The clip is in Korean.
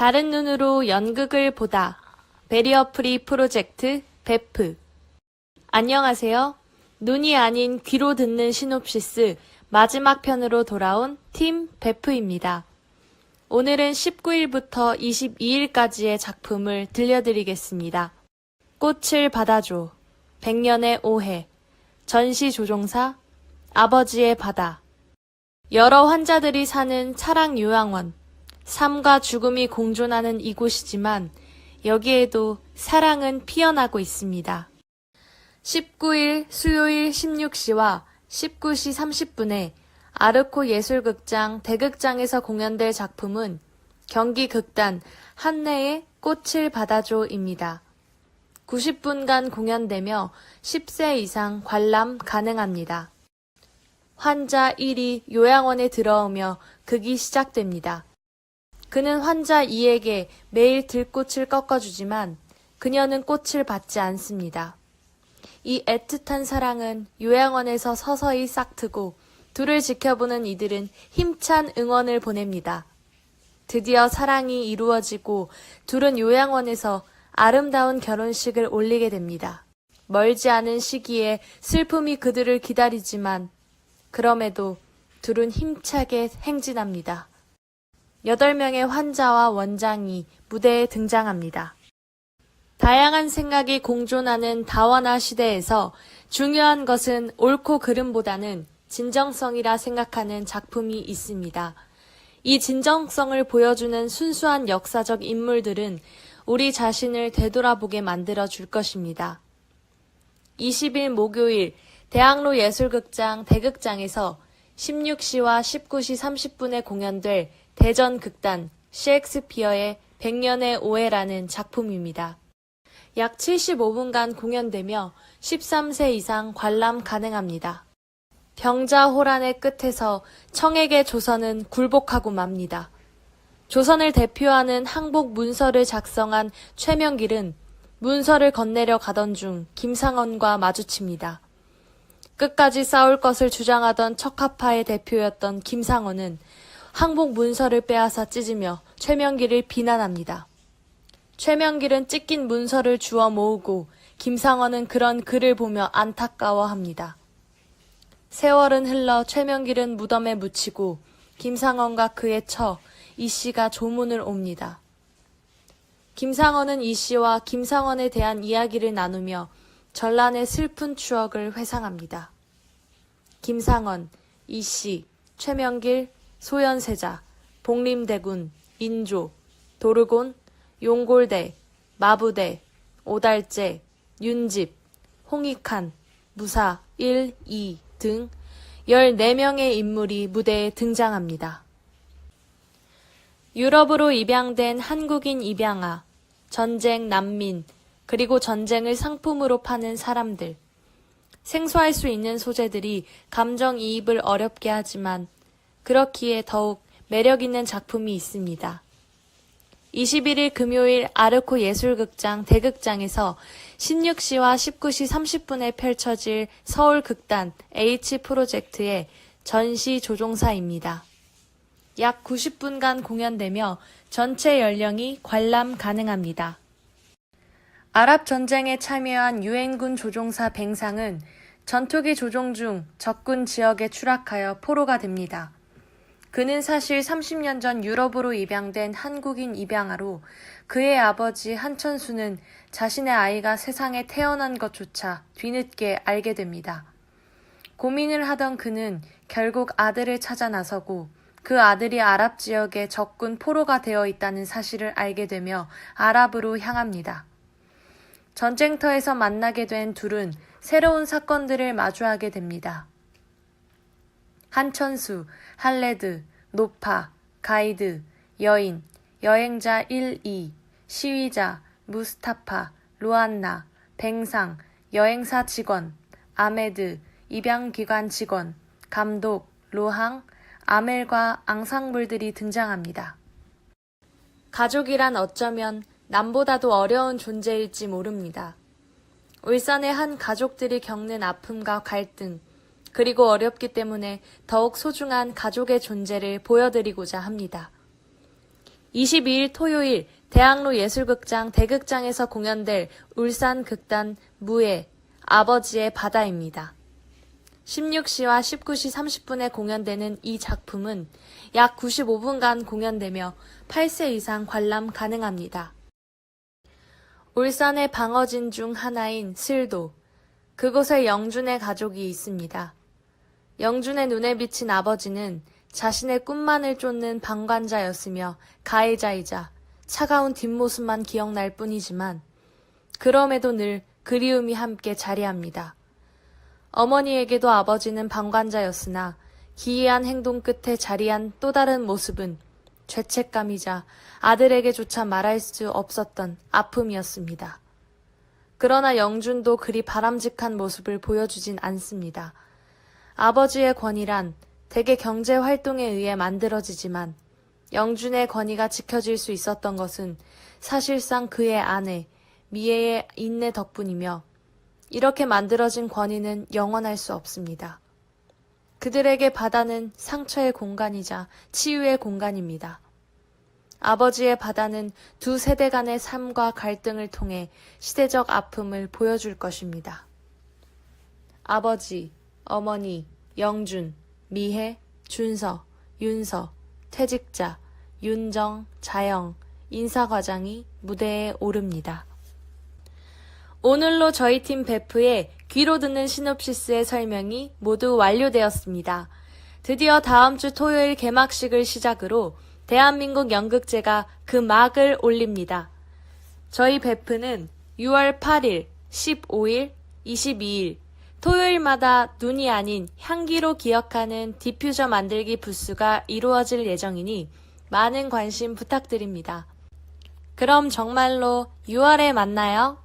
다른 눈으로 연극을 보다. 베리어 프리 프로젝트 베프. 안녕하세요. 눈이 아닌 귀로 듣는 시놉시스 마지막 편으로 돌아온 팀 베프입니다. 오늘은 19일부터 22일까지의 작품을 들려드리겠습니다. 꽃을 받아줘. 백년의 오해. 전시 조종사. 아버지의 바다. 여러 환자들이 사는 차랑 요양원. 삶과 죽음이 공존하는 이곳이지만 여기에도 사랑은 피어나고 있습니다. 19일 수요일 16시와 19시 30분에 아르코 예술극장 대극장에서 공연될 작품은 경기 극단 한내의 꽃을 받아줘입니다. 90분간 공연되며 10세 이상 관람 가능합니다. 환자 1이 요양원에 들어오며 극이 시작됩니다. 그는 환자 2에게 매일 들꽃을 꺾어주지만 그녀는 꽃을 받지 않습니다. 이 애틋한 사랑은 요양원에서 서서히 싹트고 둘을 지켜보는 이들은 힘찬 응원을 보냅니다. 드디어 사랑이 이루어지고 둘은 요양원에서 아름다운 결혼식을 올리게 됩니다. 멀지 않은 시기에 슬픔이 그들을 기다리지만 그럼에도 둘은 힘차게 행진합니다. 8명의 환자와 원장이 무대에 등장합니다. 다양한 생각이 공존하는 다원화 시대에서 중요한 것은 옳고 그름보다는 진정성이라 생각하는 작품이 있습니다. 이 진정성을 보여주는 순수한 역사적 인물들은 우리 자신을 되돌아보게 만들어 줄 것입니다. 20일 목요일 대학로 예술극장 대극장에서 16시와 19시 30분에 공연될 대전 극단 셰익스피어의 백년의 오해라는 작품입니다. 약 75분간 공연되며 13세 이상 관람 가능합니다. 병자 호란의 끝에서 청에게 조선은 굴복하고 맙니다. 조선을 대표하는 항복 문서를 작성한 최명길은 문서를 건네려 가던 중 김상원과 마주칩니다. 끝까지 싸울 것을 주장하던 척하파의 대표였던 김상원은 항복 문서를 빼앗아 찢으며 최명길을 비난합니다. 최명길은 찢긴 문서를 주워 모으고 김상원은 그런 글을 보며 안타까워합니다. 세월은 흘러 최명길은 무덤에 묻히고 김상원과 그의 처 이 씨가 조문을 옵니다. 김상원은 이 씨와 김상원에 대한 이야기를 나누며 전란의 슬픈 추억을 회상합니다. 김상원, 이 씨, 최명길, 소현세자, 복림대군, 인조, 도르곤, 용골대, 마부대, 오달재, 윤집, 홍익한, 무사 1, 2 등 14명의 인물이 무대에 등장합니다. 유럽으로 입양된 한국인 입양아, 전쟁 난민, 그리고 전쟁을 상품으로 파는 사람들. 생소할 수 있는 소재들이 감정이입을 어렵게 하지만 그렇기에 더욱 매력 있는 작품이 있습니다. 21일 금요일 아르코 예술극장 대극장에서 16시와 19시 30분에 펼쳐질 서울극단 H 프로젝트의 전시 조종사입니다. 약 90분간 공연되며 전체 연령이 관람 가능합니다. 아랍 전쟁에 참여한 유엔군 조종사 뱅상은 전투기 조종 중 적군 지역에 추락하여 포로가 됩니다. 그는 사실 30년 전 유럽으로 입양된 한국인 입양아로 그의 아버지 한천수는 자신의 아이가 세상에 태어난 것조차 뒤늦게 알게 됩니다. 고민을 하던 그는 결국 아들을 찾아 나서고 그 아들이 아랍 지역에 적군 포로가 되어 있다는 사실을 알게 되며 아랍으로 향합니다. 전쟁터에서 만나게 된 둘은 새로운 사건들을 마주하게 됩니다. 한천수, 할레드, 노파, 가이드, 여인, 여행자 1, 2, 시위자, 무스타파, 루안나, 뱅상, 여행사 직원, 아메드, 입양기관 직원, 감독, 로항, 아멜과 앙상블들이 등장합니다. 가족이란 어쩌면 남보다도 어려운 존재일지 모릅니다. 울산의 한 가족들이 겪는 아픔과 갈등, 그리고 어렵기 때문에 더욱 소중한 가족의 존재를 보여드리고자 합니다. 22일 토요일 대학로 예술극장 대극장에서 공연될 울산 극단 무예 아버지의 바다입니다. 16시와 19시 30분에 공연되는 이 작품은 약 95분간 공연되며 8세 이상 관람 가능합니다. 울산의 방어진 중 하나인 슬도. 그곳에 영준의 가족이 있습니다. 영준의 눈에 비친 아버지는 자신의 꿈만을 쫓는 방관자였으며 가해자이자 차가운 뒷모습만 기억날 뿐이지만 그럼에도 늘 그리움이 함께 자리합니다. 어머니에게도 아버지는 방관자였으나 기이한 행동 끝에 자리한 또 다른 모습은 죄책감이자 아들에게조차 말할 수 없었던 아픔이었습니다. 그러나 영준도 그리 바람직한 모습을 보여주진 않습니다. 아버지의 권위란 대개 경제 활동에 의해 만들어지지만 영준의 권위가 지켜질 수 있었던 것은 사실상 그의 아내 미애의 인내 덕분이며 이렇게 만들어진 권위는 영원할 수 없습니다. 그들에게 바다는 상처의 공간이자 치유의 공간입니다. 아버지의 바다는 두 세대 간의 삶과 갈등을 통해 시대적 아픔을 보여줄 것입니다. 아버지, 어머니, 영준, 미혜, 준서, 윤서, 퇴직자, 윤정, 자영, 인사과장이 무대에 오릅니다. 오늘로 저희 팀 베프의 귀로 듣는 시놉시스의 설명이 모두 완료되었습니다. 드디어 다음 주 토요일 개막식을 시작으로 대한민국 연극제가 그 막을 올립니다. 저희 베프는 6월 8일, 15일, 22일 토요일마다 눈이 아닌 향기로 기억하는 디퓨저 만들기 부스가 이루어질 예정이니 많은 관심 부탁드립니다. 그럼 정말로 6월에 만나요.